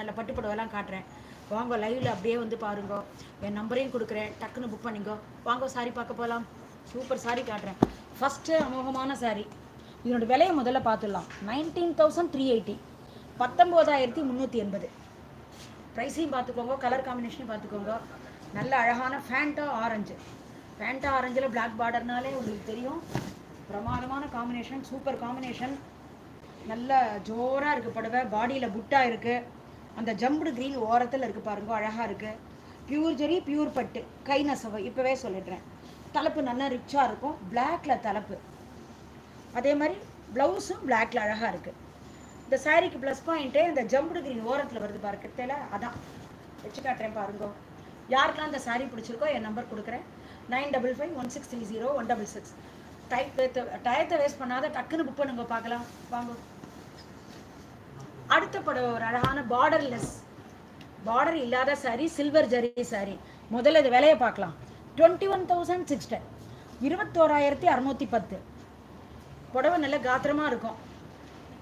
நல்ல பட்டு புடவைலாம் காட்டுறேன். வாங்க லைவில் அப்படியே வந்து பாருங்க. என் நம்பரையும் கொடுக்குறேன். டக்குன்னு புக் பண்ணிக்கோ வாங்க சாரி பார்க்க போகலாம் சூப்பர் சாரி காட்டுறேன். ஃபஸ்ட்டு அமோகமான சாரி இதனோட விலையை முதல்ல பார்த்துடலாம். நைன்டீன் தௌசண்ட் த்ரீ எயிட்டி பத்தொம்போதாயிரத்தி முந்நூற்றி எண்பது. ப்ரைஸையும் பார்த்துக்கோங்க. கலர் காம்பினேஷனையும் பார்த்துக்கோங்க. நல்ல அழகான ஃபேண்டா ஆரஞ்சு ஃபேண்டா ஆரஞ்சில் பிளாக் பார்டர்னாலே உங்களுக்கு தெரியும். பிரமாதமான காம்பினேஷன் சூப்பர் காம்பினேஷன் நல்ல ஜோராக இருக்குது புடவை. பாடியில் புட்டாக இருக்குது அந்த ஜம்புடு க்ரீன் ஓரத்தில் இருக்குது பாருங்க அழகாக இருக்குது பியூர் ஜெரி பியூர் பட்டு. கை நெசவு இப்போவே சொல்லிடுறேன். தலைப்பு நல்லா ரிச்சாக இருக்கும். பிளாக்ல தலைப்பு. அதே மாதிரி ப்ளவுஸும் பிளாக்ல அழகாக இருக்குது இந்த சாரீக்கு ப்ளஸ் பாயிண்ட்டே இந்த ஜம்புடு க்ரீன் ஓரத்தில் வருது பாருக்கு கிட்டல அதான். வச்சு காட்டுறேன் பாருங்க. யாருக்கெல்லாம் இந்த சாரீ பிடிச்சிருக்கோ என் நம்பர் கொடுக்குறேன். Nine double five one six three zero one double six. Type டயத்தை வேஸ்ட் பண்ணாத டக்குன்னு புக் பண்ணுங்க பார்க்கலாம். வாங்க. அடுத்த படம் ஒரு அழகான பார்டர்லெஸ் பார்டர் இல்லாத சாரி சில்வர் ஜரி சாரி முதல்ல இது விலையை பார்க்கலாம். Twenty one thousand six ten இருபத்தோராயிரத்தி அறநூற்றி பத்து. புடவை நல்ல காத்திரமாக இருக்கும்.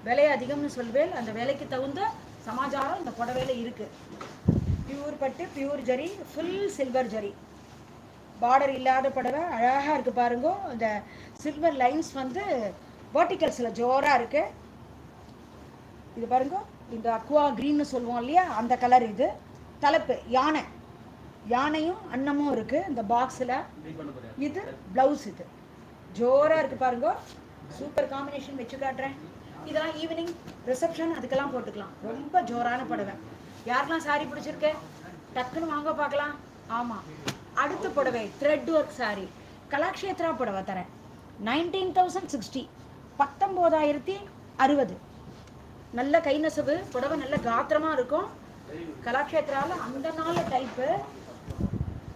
விலை அதிகம்னு சொல்வேன் அந்த விலைக்கு தகுந்த சமாச்சாரம் இந்த புடவையில் இருக்குது பியூர் பட்டு pure zari full silver zari border இல்லாத புடவை அழகாக இருக்குது பாருங்க. இந்த சில்வர் லைன்ஸ் வந்து வேர்ட்டிகல்ஸில் ஜோராக இருக்குது இது பாருங்க இந்த அக்வா க்ரீன்னு சொல்லுவோம் இல்லையா? அந்த கலர் இது. தலைப்பு யானை. யானையும் அன்னமும் இருக்கு இந்த பாக்ஸில் இது பிளவுஸ் இது. ஜோராக இருக்கு பாருங்க. சூப்பர் காம்பினேஷன் வச்சு காட்டுறேன். இதெல்லாம் ஈவினிங் ரிசப்ஷன் அதுக்கெல்லாம் போட்டுக்கலாம். ரொம்ப ஜோரான புடவை. யாருக்கெல்லாம் சாரி பிடிச்சிருக்கு? டக்குன்னு வாங்க பார்க்கலாம். ஆமாம் அடுத்த புடவை த்ரெட் ஒர்க் சாரி கலாக்ஷேத்ரா புடவை தரேன். நைன்டீன் தௌசண்ட் சிக்ஸ்டி பத்தொம்போதாயிரத்தி அறுபது. நல்ல கை நெசவு புடவை நல்ல காத்திரமா இருக்கும். கலாட்சேத்திரால அந்த நாள டைப்பு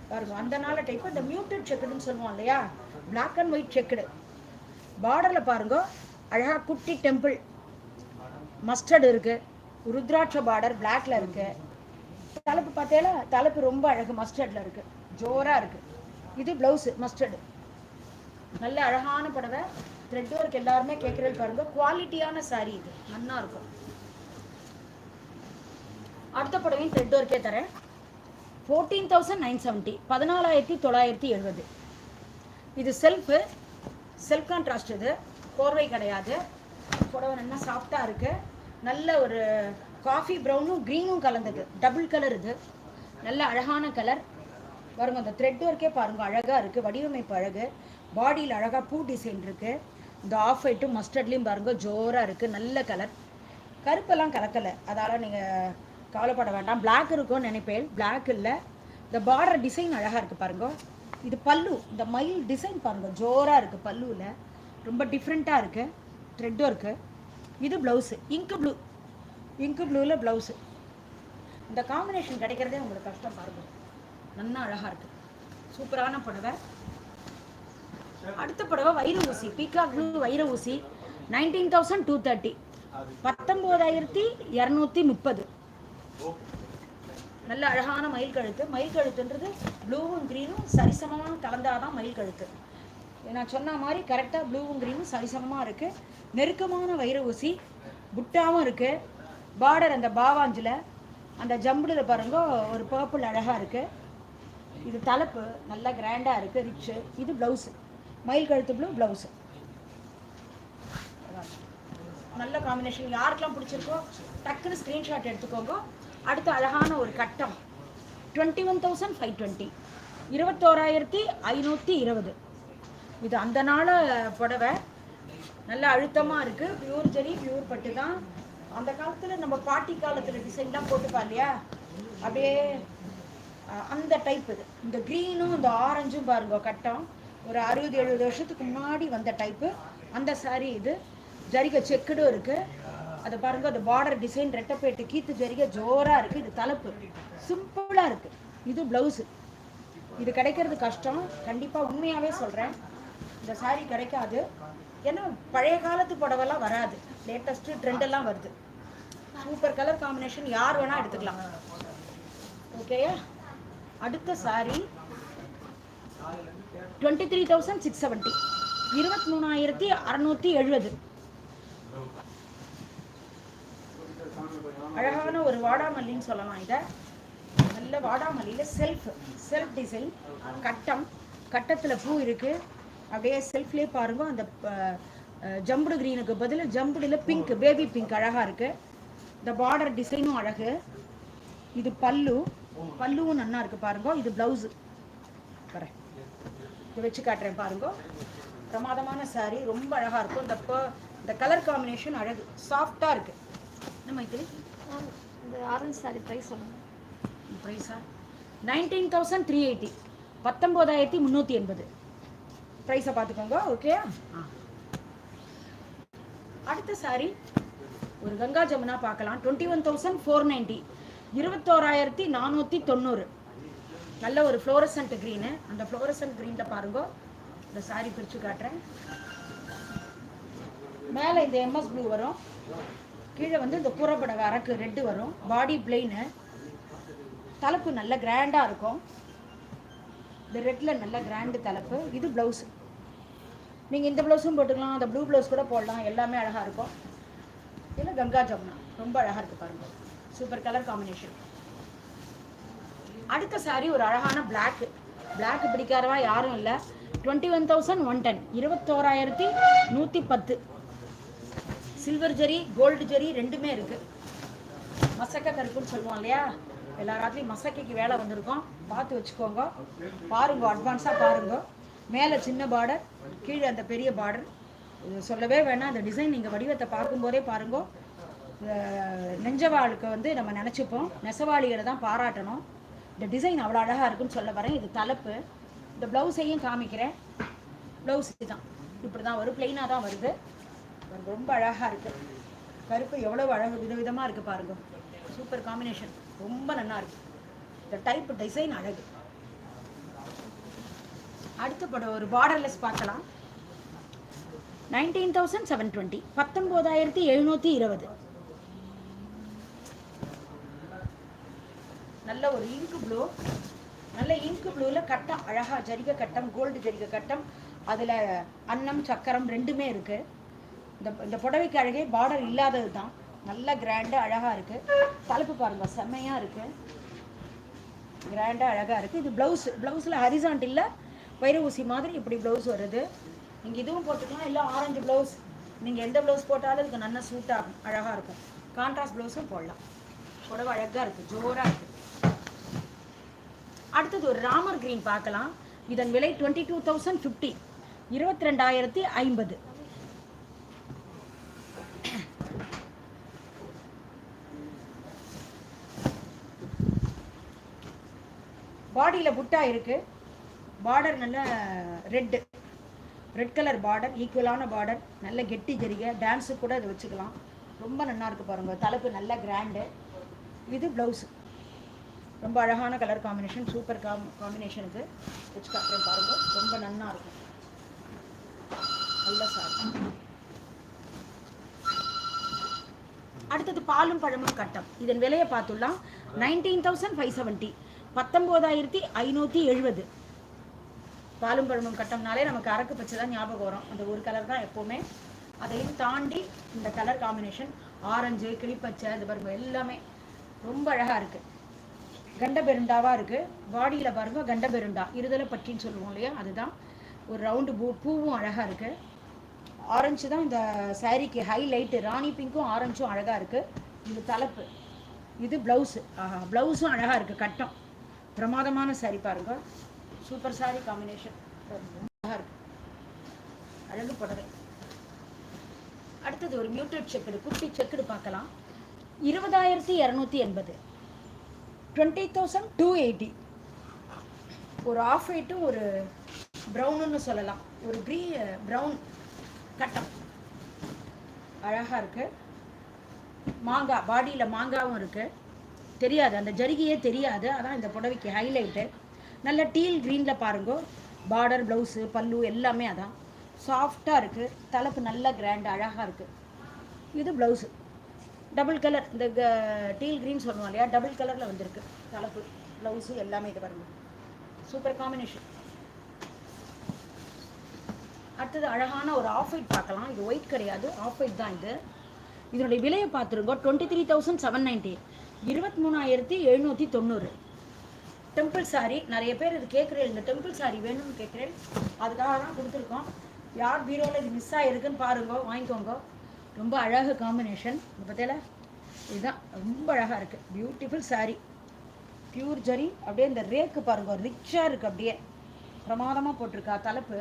பாருங்க அந்த நாள டைப்பு இந்த மியூட்டட் செக்குடுன்னு சொல்லுவோம் இல்லையா? பிளாக் அண்ட் ஒயிட் செக்குடு பார்டரில் பாருங்க அழகா குட்டி டெம்பிள் மஸ்டர்டு இருக்கு ருத்ராட்ச பார்டர் பிளாக்ல இருக்கு. தலைப்பு பார்த்தேல தலைப்பு ரொம்ப அழகு மஸ்டர்ட்ல இருக்கு. ஜோரா இருக்கு. இது பிளவுஸ் மஸ்டர்டு நல்ல அழகான புடவை. த்ரெட் ஒர்க் எல்லாருமே கேட்குறது பாருங்க. குவாலிட்டியான சாரீ இது. நல்லா இருக்கும். அடுத்த புடவையும் த்ரெட் ஒர்க்கே தரேன். ஃபோர்டீன் தௌசண்ட் நைன் செவன்ட்டி பதினாலாயிரத்தி தொள்ளாயிரத்தி எழுபது. இது செல்ஃபு செல்ஃப் கான்ட்ராஸ்ட் இது. கோர்வை கிடையாது. புடவை நல்லா சாஃப்டாக இருக்குது நல்ல ஒரு காஃபி ப்ரௌனும் க்ரீனும் கலந்தது. டபுள் கலர் இது. நல்ல அழகான கலர் பாருங்க அந்த த்ரெட் ஒர்க்கே பாருங்கள் அழகாக இருக்குது வடிவமைப்பு அழகு. பாடியில் அழகாக பூ டிசைன் இருக்குது இந்த ஆஃப் ஒயிட்டும் மஸ்டர்ட்லேயும் பாருங்க ஜோராக இருக்குது நல்ல கலர் கருப்பெல்லாம் கலக்கலை. அதால நீங்கள் கவலைப்பட வேண்டாம். பிளாக் இருக்கும்னு நினைப்பேன். பிளாக் இல்லை. இந்த பார்டர் டிசைன் அழகாக இருக்குது பாருங்க. இது பல்லு. இந்த மயில் டிசைன் பாருங்க. ஜோராக இருக்குது பல்லுவில் ரொம்ப டிஃப்ரெண்ட்டாக இருக்குது த்ரெட்டும் இருக்குது இது ப்ளவுஸு இங்கு ப்ளூ இங்கு ப்ளூவில் ப்ளவுஸு இந்த காம்பினேஷன் கிடைக்கிறதே உங்களுக்கு கஷ்டம் பாருங்க. நல்லா அழகாக இருக்குது சூப்பரான புடவை. அடுத்த புடவை வைர ஊசி பீகாக் ப்ளூ வைர ஊசி நைன்டீன் தௌசண்ட் டூ தேர்ட்டி பத்தொம்போதாயிரத்தி இரநூத்தி முப்பது. நல்ல அழகான மயில் கழுத்து. மயில் கழுத்துன்றது ப்ளூவும் க்ரீனும் சரிசமமாக கலந்தாதான் மயில் கழுத்து. நான் சொன்ன மாதிரி கரெக்டாக ப்ளூவும் க்ரீனும் சரிசமமாக இருக்குது நெருக்கமான வைர ஊசி புட்டாவும் இருக்குது பார்டர் அந்த பாவாஞ்சில் அந்த ஜம்புடில் பாருங்க ஒரு பர்பிள் அழகாக இருக்குது இது தலைப்பு நல்லா கிராண்டாக இருக்குது ரிச்சு இது ப்ளவுஸு மயில் கழுத்து ப்ளூ ப்ளவுஸு நல்ல காம்பினேஷன் யாருக்கெல்லாம் பிடிச்சிருக்கோ டக்குன்னு ஸ்க்ரீன்ஷாட் எடுத்துக்கோங்க. அடுத்து அழகான ஒரு கட்டம். Twenty one thousand five twenty இருபத்தோராயிரத்தி ஐநூற்றி இருபது. இது அந்த நாள் புடவை. நல்ல அழுத்தமாக இருக்குது பியூர் ஜெரி பியூர் பட்டு தான். அந்த காலத்தில் நம்ம பாட்டி காலத்தில் டிசைன்லாம் போட்டுப்பா இல்லையா? அப்படியே அந்த டைப் இது. இந்த க்ரீனும் இந்த ஆரஞ்சும் பாருங்க கட்டம். ஒரு அறுபது எழுபது வருஷத்துக்கு முன்னாடி வந்த டைப்பு அந்த saree இது. ஜரிகை செக்குடும் இருக்கு. அதை பாருங்க அந்த பார்டர் டிசைன் ரெட்டப்பேட்டு கீத்து ஜரிகை ஜோரா இருக்கு. இது தலைப்பு. சிம்பிளா இருக்கு. இது பிளவுஸு இது கிடைக்கிறது கஷ்டம். கண்டிப்பா உண்மையாவே சொல்றேன். இந்த சாரீ கிடைக்காது. ஏன்னா பழைய காலத்து புடவெல்லாம் வராது. லேட்டஸ்ட் ட்ரெண்ட் எல்லாம் வருது. சூப்பர் கலர் காம்பினேஷன் யார் வேணா எடுத்துக்கலாம். ஓகேயா அடுத்த sari twenty three thousand six seventy இருபத்தி மூணாயிரத்தி அறநூற்றி எழுபது. அழகான ஒரு வாடாமல்லின்னு சொல்லலாம் இதை. நல்ல வாடாமல்லியில் செல்ஃப் செல்ஃப் டிசைன் கட்டம் கட்டத்தில் பூ இருக்குது அப்படியே செல்ஃப்லேயே பாருங்க அந்த ஜம்புடு க்ரீனுக்கு பதில் ஜம்புடில் பிங்க் பேபி பிங்க் அழகாக இருக்குது இந்த பார்டர் டிசைனும் அழகு. இது பல்லு. பல்லுவும் நன்னா இருக்குது பாருங்க இது ப்ளவுஸு வரேன். இதை வச்சு காட்டுறேன் பாருங்க. பிரமாதமான saree ரொம்ப அழகாக இருக்கும். இந்த ப- இந்த கலர் காம்பினேஷன் அழகு சாஃப்டாக இருக்குது என்ன மைத்திரி இந்த ஆரஞ்சு சாரி ப்ரைஸ் சொல்லுங்கள் ப்ரைஸா நைன்டீன் தௌசண்ட் த்ரீ எயிட்டி பத்தொம்போதாயிரத்தி முந்நூற்றி எண்பது. ப்ரைஸை பார்த்துக்கோங்க ஓகே அடுத்த சாரி ஒரு கங்கா ஜமுனா பார்க்கலாம். Twenty one thousand four ninety இருபத்தோராயிரத்தி நானூற்றி தொண்ணூறு. நல்ல ஒரு ஃப்ளோரசன்ட் க்ரீனு அந்த ஃப்ளோரசன்ட் க்ரீனில் பாருங்க. இந்த சாரி பிரித்து காட்டுறேன். மேலே இந்த எம்எஸ் ப்ளூ வரும். கீழே வந்து இந்த கூறப்பட அரக்கு ரெட்டு வரும். பாடி பிளெயினு தலைப்பு நல்ல கிராண்டாக இருக்கும். இந்த ரெட்டில் நல்ல கிராண்டு தலைப்பு. இது ப்ளவுஸு நீங்கள் இந்த ப்ளவுஸும் போட்டுக்கலாம். அந்த ப்ளூ ப்ளவுஸ் கூட போடலாம். எல்லாமே அழகாக இருக்கும். இதில் கங்கா ஜமுனா. ரொம்ப அழகாக இருக்குது பாருங்க. சூப்பர் கலர் காம்பினேஷன் அடுத்த சாரீ ஒரு அழகான பிளாக் பிளாக் பிடிக்காதவா யாரும் இல்லை. Twenty one thousand one ten இருபத்தோராயிரத்தி நூற்றி பத்து. சில்வர் ஜெரி கோல்டு ஜெரி ரெண்டுமே இருக்குது மசக்க கருப்புன்னு சொல்லுவோம் இல்லையா? எல்லா மசக்கைக்கு வேலை வந்திருக்கோம். பார்த்து வச்சுக்கோங்க. பாருங்க அட்வான்ஸாக பாருங்க. மேலே சின்ன பார்டர் கீழே அந்த பெரிய பார்டர் சொல்லவே வேணாம். அந்த டிசைன் நீங்கள் வடிவத்தை பார்க்கும்போதே பாருங்க. நெஞ்சவாளுக்கு வந்து நம்ம நினச்சிப்போம். நெசவாளிகளை தான் பாராட்டணும். இந்த டிசைன் அவ்வளோ அழகாக இருக்குன்னு சொல்ல வரேன். இது தலைப்பு. இந்த ப்ளவுஸையும் காமிக்கிறேன். ப்ளவுஸ் தான் இப்படி தான் வரும் பிளெயினாக தான் வருது. ரொம்ப அழகாக இருக்குது கருப்பு எவ்வளோ அழகு விதவிதமாக இருக்குது பாருங்க. சூப்பர் காம்பினேஷன் ரொம்ப நல்லா இருக்கு. இந்த டைப் டிசைன் அழகு. அடுத்த படம் ஒரு பார்டர்லெஸ் பார்க்கலாம். நைன்டீன் தௌசண்ட் செவன் டுவெண்ட்டி பத்தொம்போதாயிரத்தி எழுநூற்றி இருபது. நல்ல ஒரு இங்கு ப்ளூ நல்ல இங்கு ப்ளூவில் கட்டம் அழகாக ஜரிகை கட்டம் கோல்டு ஜரிகை கட்டம். அதில் அன்னம் சக்கரம் ரெண்டுமே இருக்குது இந்த இந்த புடவைக்கு அழகே பார்டர் இல்லாதது தான் நல்ல கிராண்டு அழகாக இருக்குது தலைப்பு பாருங்கள் செம்மையாக இருக்குது கிராண்டாக அழகாக இருக்குது இது ப்ளவுஸ் ப்ளவுஸில் ஹரிசாண்டில் வைர ஊசி மாதிரி இப்படி ப்ளவுஸ் வருது. நீங்கள் இதுவும் போட்டுக்கலாம் இல்லை ஆரஞ்சு ப்ளவுஸ் நீங்கள் எந்த ப்ளவுஸ் போட்டாலும் இதுக்கு நல்ல சூட்டாகும் அழகாக இருக்கும். கான்ட்ராஸ்ட் ப்ளவுஸும் போடலாம். புடவை அழகாக இருக்குது ஜோராக இருக்குது அடுத்தது ஒரு ராமர் கிரீன் பார்க்கலாம். இதன் விலை டுவெண்ட்டி டூ தௌசண்ட் ஃபிஃப்டி இருபத்தி ரெண்டாயிரத்தி ஐம்பது. பாடியில் புட்டா இருக்கு. பார்டர் நல்ல ரெட்டு ரெட் கலர் பார்டர் ஈக்குவலான பார்டர் நல்ல கெட்டி ஜெரிகை. டான்ஸு கூட இதை வச்சுக்கலாம். ரொம்ப நல்லா இருக்கு பாருங்க. தலைப்பு நல்ல கிராண்டு இது ப்ளவுஸு ரொம்ப அழகான colour combination super com combination இது. வச்சு காட்டுறேன் பாருங்க. ரொம்ப நன்னா இருக்கும். நல்ல சாரி அடுத்தது பாலும் பழமும் கட்டம். இதன் விலையை பார்த்துடலாம். நைன்டீன் தௌசண்ட் ஃபைவ் செவன்ட்டி பத்தொம்போதாயிரத்தி ஐநூற்றி எழுபது. பாலும் பழமும் கட்டம்னாலே நமக்கு அரக்கு பச்சை தான் ஞாபகம் வரும். அந்த ஒரு கலர் தான் எப்போவுமே. அதையும் தாண்டி இந்த கலர் காம்பினேஷன் ஆரஞ்சு கிளிப்பச்சை இது பாருங்க எல்லாமே ரொம்ப அழகாக இருக்குது கண்ட பெருண்டாவாக இருக்குது பாடியில் பாருங்க கண்ட பெருண்டா இருதலை பற்றின்னு சொல்லுவோம் இல்லையா? அதுதான். ஒரு ரவுண்டு பூ பூவும் அழகாக இருக்குது ஆரஞ்சு தான் இந்த சாரீக்கு ஹைலைட்டு ராணி பிங்க்கும் ஆரஞ்சும் அழகாக இருக்குது இது தலைப்பு. இது ப்ளவுஸு ஆஹா ப்ளவுஸும் அழகாக இருக்குது கட்டம். பிரமாதமான saree பாருங்க. சூப்பர் சாரி காம்பினேஷன் அழகாக இருக்கு. அழகு புடவை. அடுத்தது ஒரு மியூட்டட் செக்குடு குட்டி செக்குடு பார்க்கலாம். இருபதாயிரத்தி இரநூத்தி எண்பது. டுவெண்ட்டி தௌசண்ட் டூ எயிட்டி ஒரு ஆஃப் ஒயிட்டும் ஒரு ப்ரௌனுன்னு சொல்லலாம். ஒரு க்ரீ ப்ரௌன் கட்டம். அழகாக இருக்குது மாங்காய் பாடியில் மாங்காவும் இருக்குது தெரியாது அந்த ஜரிகையே தெரியாது. அதான் இந்த புடவைக்கு ஹைலைட்டு நல்ல டீல் க்ரீனில் பாருங்க. பார்டர் ப்ளவுஸு பல்லு எல்லாமே அதான். சாஃப்டாக இருக்குது தலைப்பு நல்ல கிராண்ட் அழகாக இருக்குது இது ப்ளவுஸு டபுள் கலர் இந்த டீல் க்ரீன் சொல்லுவோம் இல்லையா? டபுள் கலரில் வந்திருக்கு. தலைப்பு ப்ளவுஸு எல்லாமே இது பாருங்க. சூப்பர் காம்பினேஷன் அடுத்தது அழகான ஒரு ஆஃப் ஒயிட் பார்க்கலாம். இது ஒயிட் கிடையாது. ஆஃப் ஒயிட் தான் இது. இதனுடைய விலையை பார்த்துருங்க twenty three thousand seven ninety இருபத்தி மூணாயிரத்தி எழுநூற்றி தொண்ணூறு. டெம்பிள் சாரி நிறைய பேர் இது கேட்குறேன். இந்த டெம்பிள் சாரி வேணும்னு கேட்குறேன். அதுக்காக தான் கொடுத்துருக்கோம். யார் பீரோவில் இது மிஸ் ஆகிருக்குன்னு பாருங்க வாங்கிக்கோங்க. ரொம்ப அழகு காம்பினேஷன் இந்த பற்றியில இதுதான். ரொம்ப அழகாக இருக்குது பியூட்டிஃபுல் saree. பியூர் ஜரி அப்படியே இந்த ரேக்கு பாருங்க. ரிச்சாக இருக்குது அப்படியே. பிரமாதமாக போட்டிருக்கா. தலைப்பு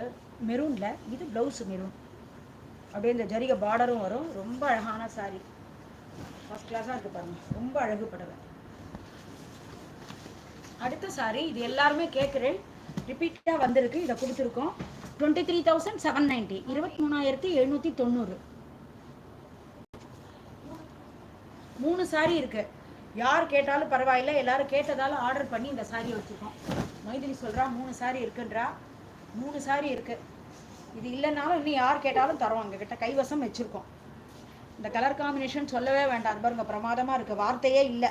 மெரூனில் இது ப்ளவுஸு மெரூன் அப்படியே இந்த ஜரிகை பார்டரும் வரும். ரொம்ப அழகான saree. ஃபர்ஸ்ட் கிளாஸாக இருக்குது பாருங்கள் ரொம்ப அழகு படவை. அடுத்த சாரி இது எல்லாருமே கேட்குறேன். ரிப்பீட்டாக வந்திருக்கு. இதை கொடுத்துருக்கோம். Twenty three thousand seven ninety இருபத்தி மூணாயிரத்தி எழுநூற்றி தொண்ணூறு. மூணு saree இருக்குது யார் கேட்டாலும் பரவாயில்ல. எல்லாரும் கேட்டதாலும் ஆர்டர் பண்ணி இந்த saree வச்சுருக்கோம். மைதிலி சொல்கிறா மூணு saree இருக்குன்றா. மூணு சாரீ இருக்குது இது இல்லைனாலும் இன்னும் யார் கேட்டாலும் தரோம். எங்ககிட்ட கைவசம் வச்சுருக்கோம். இந்த கலர் காம்பினேஷன் சொல்லவே வேண்டாம். அது பாருங்க பிரமாதமாக இருக்குது வார்த்தையே இல்லை.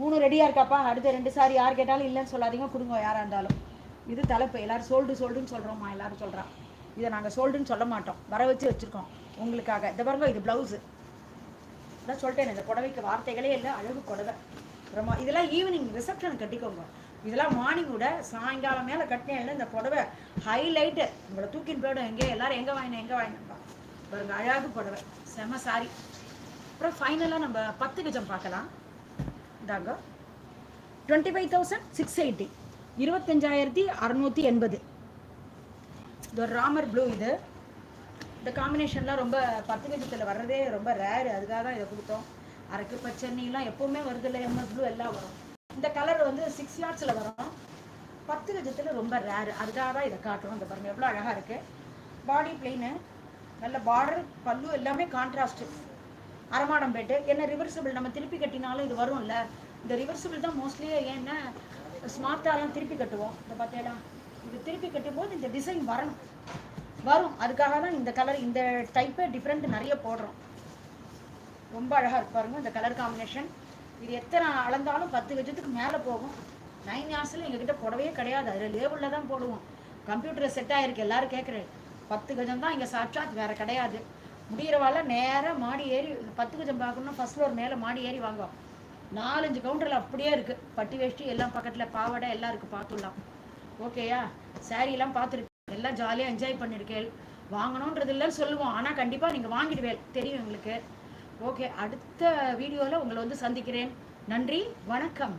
மூணு ரெடியாக இருக்காப்பா? அடுத்த ரெண்டு சாரி யார் கேட்டாலும் இல்லைன்னு சொல்லாதீங்க. கொடுங்க யாராக இருந்தாலும். இது தலைப்பு. எல்லோரும் சோல்டு சோல்டுன்னு சொல்கிறோம்மா எல்லோரும் சொல்கிறான் இதை நாங்கள் சோல்டுன்னு சொல்ல மாட்டோம். வர வச்சு வச்சுருக்கோம். உங்களுக்காக. இதை பாருங்க இது ப்ளவுஸு நான் சொல்லிட்டேன் இந்த புடவைக்கு வார்த்தைகளே இல்லை அழகு புடவை. அப்புறமா இதெல்லாம் ஈவினிங் ரிசப்ஷன் கட்டிக்கோங்க. இதெல்லாம் மார்னிங் விட சாயங்காலம் மேலே கட்டினேன் இந்த புடவை ஹைலைட்டு உங்களை தூக்கின்னு போயிடும் எங்கே எல்லாரும் எங்கே வாங்கினேன் எங்கே வாங்கினேன்ப்பா பாருங்க அழகு புடவை. செம சாரி அப்புறம் ஃபைனலாக நம்ம பத்து கஜம் பார்க்கலாம். இந்தாங்க. Twenty five thousand six eighty இருபத்தஞ்சாயிரத்தி அறநூற்றி எண்பது. இது ராமர் ப்ளூ இது. இந்த காம்பினேஷன்லாம் ரொம்ப பத்து நிமிஷத்தில் வர்றதே ரொம்ப ரேரு அதுக்காக தான் இதை கொடுத்தோம். அரக்கு பச்சனிலாம் எப்போவுமே வருது இல்லை எம்எஸ் ப்ளூ எல்லாம் வரும். இந்த கலர் வந்து சிக்ஸ் லாட்ஸில் வரும். பத்து கஜத்தில் ரொம்ப ரேரு அதுக்காக தான் இதை காட்டுறோம். இந்த பாருங்கள் எவ்வளோ அழகாக இருக்குது பாடி பிளெயினு நல்ல பார்டர் பல்லு எல்லாமே கான்ட்ராஸ்ட்டு அரமாடம் பேட்டு என்ன ரிவர்சிபிள் நம்ம திருப்பி கட்டினாலும் இது வரும்ல. இந்த ரிவர்சிபிள் தான் மோஸ்ட்லி ஏன்னா ஸ்மார்ட்டாலாம் திருப்பி கட்டுவோம். இந்த பார்த்தேடா இது திருப்பி கட்டும்போது இந்த டிசைன் வரணும். வரும். அதுக்காக தான் இந்த கலர் இந்த டைப்பே டிஃப்ரெண்ட் நிறைய போடுறோம். ரொம்ப அழகாக இருப்பாருங்க இந்த கலர் காம்பினேஷன் இது எத்தனை அளந்தாலும் பத்து கஜத்துக்கு மேலே போகும். நைன் ஹார்ஸில் எங்ககிட்ட புடவையே கிடையாது. அதில் லேபிளில் தான் போடுவோம். கம்ப்யூட்டர் செட் ஆகிருக்கு எல்லோரும் கேட்குறேன் பத்து கஜம் தான் இங்கே சாட்சாத் வேறு கிடையாது. முடிகிறவால நேராக மாடி ஏறி பத்து கஜம் பார்க்கணும்னா ஃபஸ்ட் ஃப்ளோர் மேலே மாடி ஏறி வாங்குவோம் நாலஞ்சு கவுண்டரில் அப்படியே இருக்குது பட்டி வேஷ்டி எல்லாம் பக்கத்தில் பாவாடை எல்லாம் இருக்குது பார்த்துடலாம். ஓகேயா சாரியெல்லாம் பார்த்துருக்கு எல்லாம் ஜாலியாக என்ஜாய் பண்ணியிருக்கேன் வாங்கணுன்றது இல்லைன்னு சொல்லுவோம். ஆனால் கண்டிப்பாக நீங்கள் வாங்கிடுவேன் தெரியும் எங்களுக்கு. ஓகே அடுத்த வீடியோவில் உங்களை வந்து சந்திக்கிறேன். நன்றி வணக்கம்.